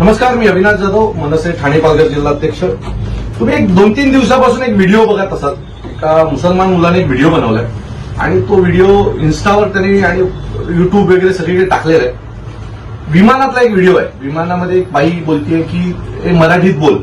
नमस्कार मी अविनाश जाधव मनसे ठाणे पालघर जिल्हाध्यक्ष. तुम्ही एक दोन तीन दिवसापासून एक व्हिडिओ बघत असाल. एका मुसलमान मुलाने एक व्हिडिओ बनवलाय. आणि तो व्हिडिओ इन्स्टावर त्यांनी आणि युट्यूब वगैरे सगळीकडे टाकलेला आहे. विमानातला एक व्हिडिओ आहे. विमानामध्ये एक बाई बोलतीये की मराठीत बोल.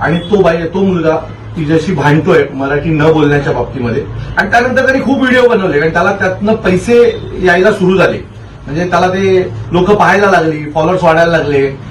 आणि तो बाई तो मुलगा तिच्याशी भांडतोय मराठी न बोलण्याच्या बाबतीमध्ये. आणि त्यानंतर त्यांनी खूप व्हिडिओ बनवले आणि त्याला त्यातनं पैसे यायला सुरू झाले. म्हणजे त्याला ते लोक पाहायला लागली फॉलोअर्स वाढायला लागले.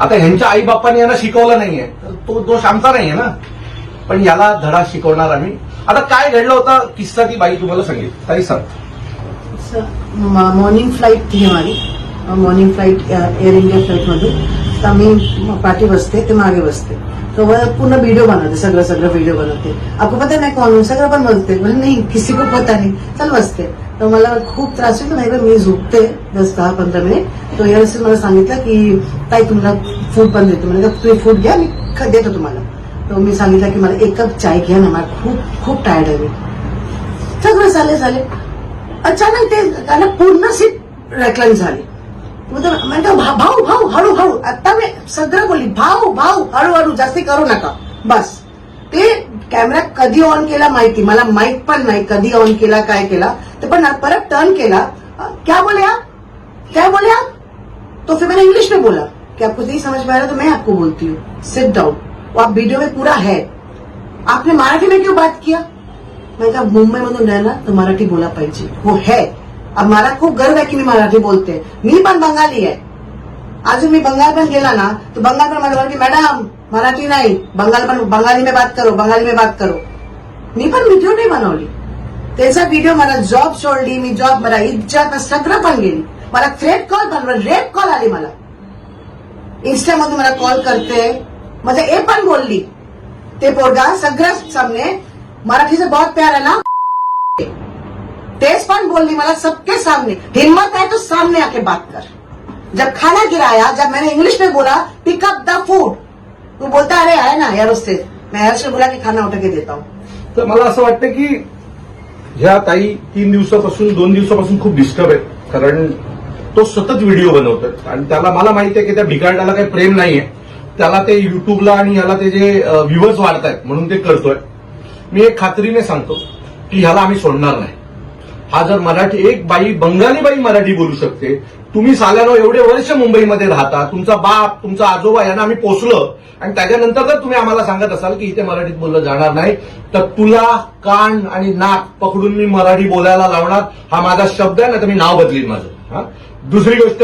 आता ह्यांच्या आई बापाने यांना शिकवलं नाहीये. तर तो दोष आमचा नाहीये ना. पण याला धडा शिकवणार आम्ही. आता काय घडलं होता? किस्सा ती बाई तुम्हाला सांगेल. ताई सांग मॉर्निंग फ्लाईट ती हमारी. Morning flight Air India flight मधून. तर आम्ही पाठी बसते ते मागे बसते. तर पूर्ण व्हिडिओ बनवते सगळं सगळं व्हिडिओ बनवते. आपण पता नाही कॉल सगळं पण बोलते. म्हणजे नाही किसी को पता नाही. चल बसते. तर मला खूप त्रास होतो. नाही मी झोपते दस दहा पंधरा मिनिट. तो यावेळेस मला सांगितलं की ताई तुम्हाला फूड पण देतो. म्हणजे तुम्ही फूड घ्या मी ख- देतो तुम्हाला. तो मी सांगितलं की मला एक कप चाय घ्या ना मला खूप खूप टायर्ड आहे मी. सगळं झाले झाले. अचानक ते त्याला पूर्ण सीट रेकलाईन झाली. म्हणजे म्हणतो भाऊ भाऊ हळू हळू. आता मी सगळं बोलली भाऊ भाऊ हळूहळू जास्ती करू नका. बस. ते कॅमेरा कधी ऑन केला माहिती मला माहीत पण नाही कधी ऑन केला काय केला. ते पण परत टर्न केला. क्या बोले क्या बोले तो मैंने इंग्लिश में बोला कि आपको नहीं समझ में आ रहा तो मैं आपको बोलती हूँ। सिट डाउन वो आप वीडियो में पूरा है। आपने मराठी में क्यों बात किया? मैं कहा, मुंबई मधून राहिला तर मराठी बोला पाहिजे। हो है। अब मला खूप गर्व आहे की मी मराठी बोलते मी पण बंगाली आहे. अजून मी बंगाल पण गेला ना, तर बंगाल पण मला की, मॅडम, मराठी नाही. बंगाल पण, बंगाली में बात करो, बंगाली में बात करो. मी पण व्हिडिओ नाही बनवली. त्याचा व्हिडिओ मला जॉब सोडली, मी जॉब मला इज़्ज़त सगळं पण गेली. मला थ्रेट कॉल बनवलं रेप कॉल आली मला. इन्स्टामधून मला कॉल करते. म्हणजे ए पण बोलली. ते पोरगा सगळ्या सामने मराठीचं बहुत प्यार आहे ना? तेज पण बोलली मला सबके सामने. हिम्मत है तो सामने आके बात कर. जब खाना गिराया जब मैंने इंग्लिश में बोला पिक अप द फूड तू बोलता अरे आहे ना यार उससे. मैं यार ने बोला की खाना उठा के देता हूँ। तर मला असं वाटतं की ह्या ताई तीन दिवसापासून दोन दिवसापासून खूप डिस्टर्ब आहेत कारण तो सतत व्हिडिओ बनवतात. आणि त्याला मला माहिती आहे की त्या भिकांडाला काही प्रेम नाहीये. त्याला ते युट्यूबला आणि ह्याला ते जे व्ह्युअर्स वाढतायत म्हणून ते करतोय. मी एक खात्रीने सांगतो की ह्याला आम्ही सोडणार नाही. हा जर मराठी एक बाई बंगाली बाई मराठी बोलू शकते तुम्ही साल्यानो एवढे वर्ष मुंबईमध्ये राहता तुमचा बाप तुमचा आजोबा यांना आम्ही पोचलो आणि त्याच्यानंतर जर तुम्ही आम्हाला सांगत असाल की इथे मराठीत बोललं जाणार नाही तर तुला कान आणि नाक पकडून मी मराठी बोलायला लावणार हा माझा शब्द आहे ना तर मी नाव बदलीन माझं. हा? दुसरी गोष्ट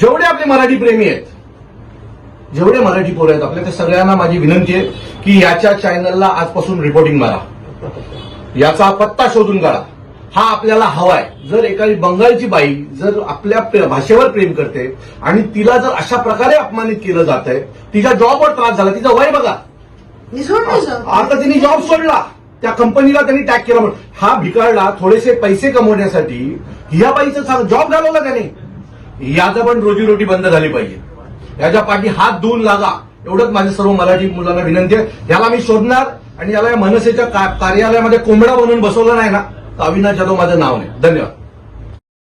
जेवढे आपले मराठी प्रेमी आहेत जेवढे मराठी पोरं आहेत आपल्या त्या सगळ्यांना माझी विनंती आहे की याच्या चॅनलला आजपासून रिपोर्टिंग मारा. याचा पत्ता शोधून काढा. हा आपल्याला हवाय. जर एखादी बंगालची बाई जर आपल्या भाषेवर प्रेम करते आणि तिला जर अशा प्रकारे अपमानित केलं जात आहे तिच्या जॉबवर त्रास झाला तिचं वय बघा. आता तिने जॉब सोडला. त्या कंपनीला त्यांनी टॅग केला म्हणून. हा भिकारला थोडेसे पैसे कमवण्यासाठी ह्या बाईचा जॉब घालवला त्याने. याचा पण रोजीरोटी बंद झाली पाहिजे. याच्या पाठी हात धुवून लागा. एवढंच माझ्या सर्व मराठी मुलांना विनंती आहे. याला मी शोधणार आणि याला या मनसेच्या का- कार्यालयामध्ये कोंबडा बनवून बसवलं नाही ना. तर अविनाश माझं नाव नाही. धन्यवाद.